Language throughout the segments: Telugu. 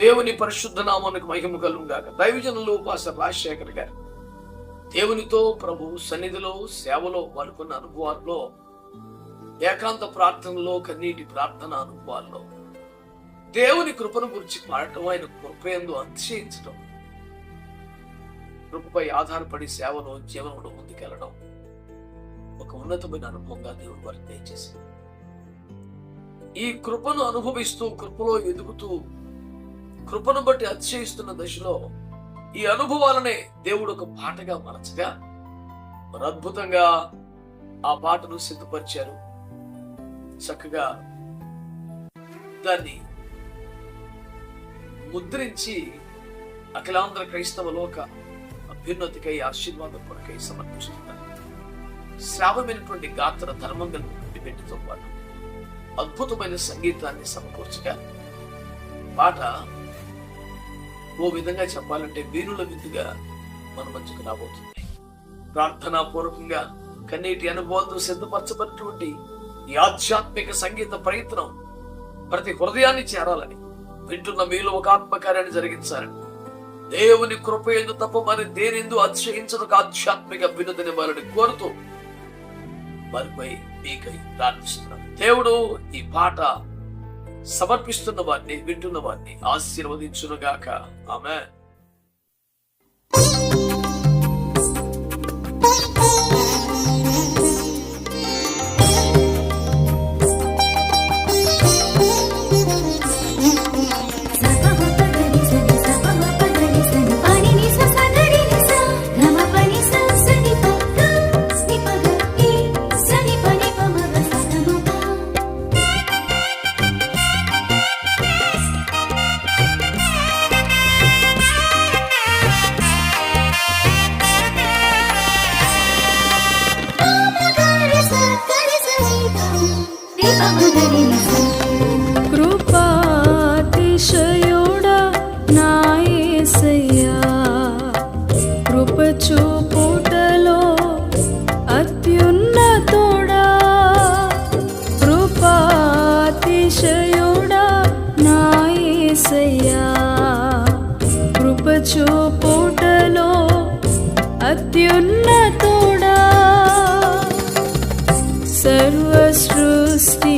దేవుని పరిశుద్ధ నామానికి మహిమ కలుగుగాక దైవజనులు పాస్టర్ రాజశేఖర్ గారు దేవునితో ప్రభు సన్నిధిలో సేవలో వాళ్ళకున్న అనుభవాల్లో ఏకాంత ప్రార్థనలో కన్నీటి ప్రార్థన అనుభవాల్లో దేవుని కృపను గురించి పాడటం ఆయన కృపయందు అతిశయించడం కృపపై ఆధారపడి సేవలో జీవనంలో ముందుకెళ్ళడం ఒక ఉన్నతమైన అనుభవంగా దేవుడు వారికి దయచేసింది ఈ కృపను అనుభవిస్తూ కృపలో ఎదుగుతూ కృపను బట్టి అతిశయిస్తున్న దశలో ఈ అనుభవాలనే దేవుడు ఒక పాటగా మలచగా మరి అద్భుతంగా ఆ పాటను సిద్ధపరిచారు. చక్కగా దాన్ని ముద్రించి అఖిలాంధ్ర క్రైస్తవ లోక అభ్యున్నతికై ఆశీర్వాదం కొరకై సమర్పిస్తున్నారు శ్రావమైనటువంటి గాత్ర ధర్మంగా పెట్టితో పాటు అద్భుతమైన సంగీతాన్ని సమకూర్చగా పాట ఓ విధంగా చెప్పాలంటే వీరుల విందుగా మన మధ్యకు రాబోతుంది. ప్రార్థనా పూర్వకంగా కన్నీటి అనుభవంతో సిద్ధపరచబడినటువంటి ఈ ఆధ్యాత్మిక సంగీత ప్రయత్నం ప్రతి హృదయాన్ని చేరాలని వింటున్న మీలో ఒక ఆత్మకార్యాన్ని జరిగించాలని. దేవుని కృప ఎందు తప్ప మరి దేనిందు అతిశయించదు ఆధ్యాత్మిక వినోదని వారిని కోరుతూ వారిపై మీకై ప్రార్థిస్తున్నాను. దేవుడు ఈ పాట సమర్పిస్తున్న వారిని వింటున్న వారిని ఆశీర్వదించునుగాక. ఆమె కృపాతిశయుడా ಸರ್ವಸೃಷ್ಟಿ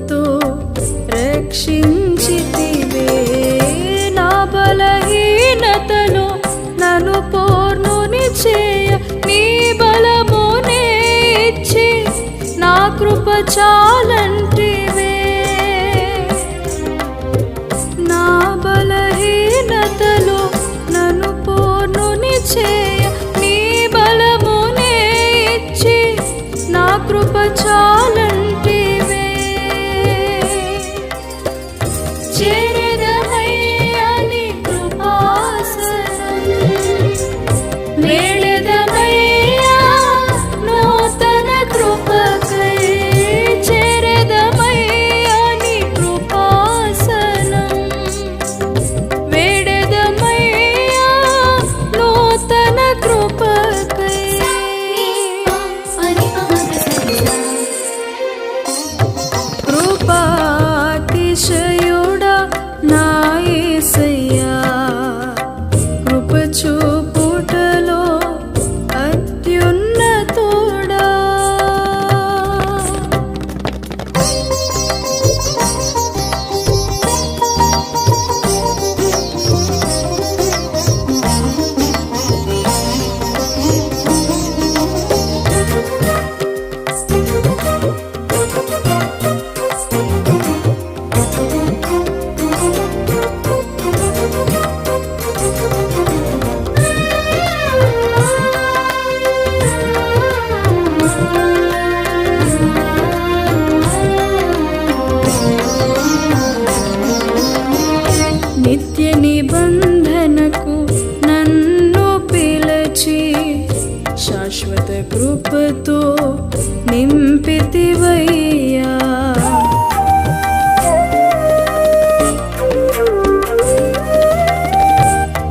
కృపతో రక్షించితివే. నా బలహీనతను నన్ను పూర్ణుని చేయ నీ బలమునే ఇచ్చి నా కృప చాలంటివే. కృపతో నింపితివయ్యా.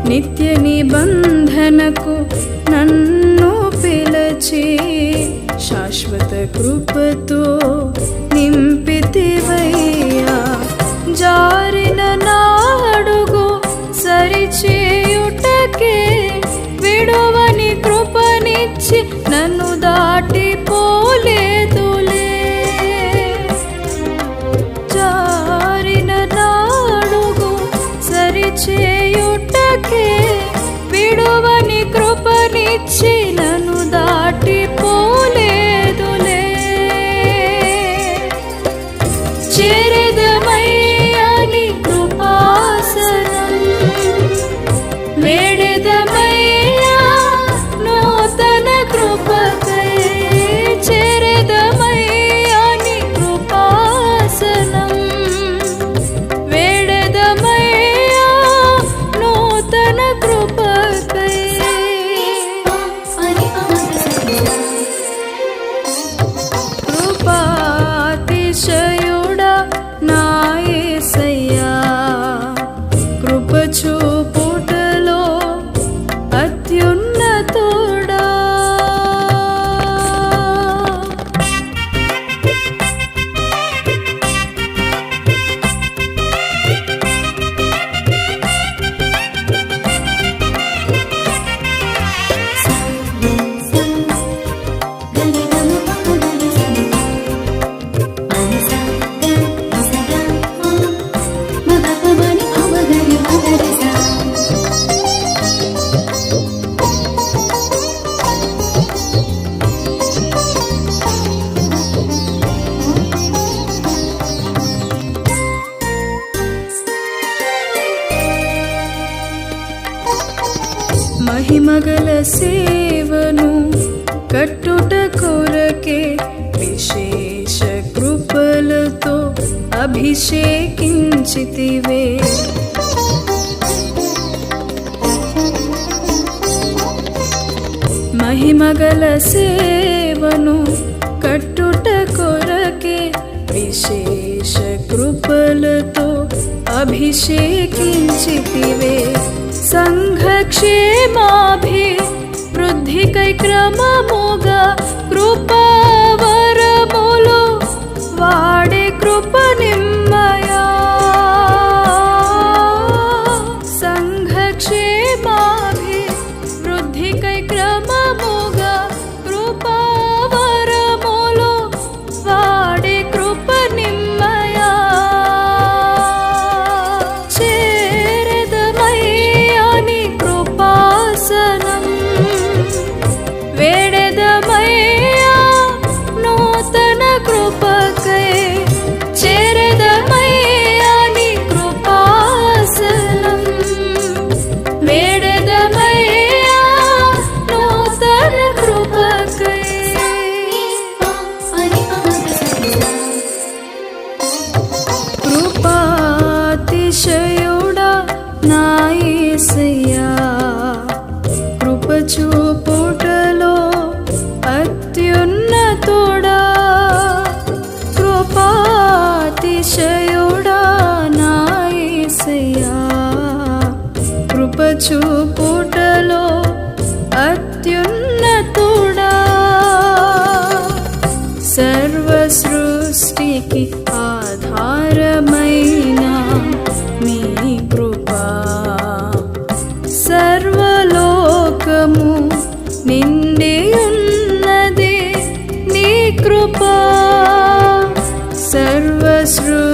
నిత్య నిబంధనకు నన్ను పిలచి శాశ్వత కృపతో నన్ను దాటిపో. విశేష కృపలతో అభిషేకించితివే. మహిమగల సేవను కట్టుట కొరకే విశేష కృపలతో అభిషేకించితివే. సంఘక్షేమాభి వృద్ధికై క్రమముగా కృపా kısır సర్వలోకము నిండి ఉన్నది నీ కృపా. సర్వశ్రు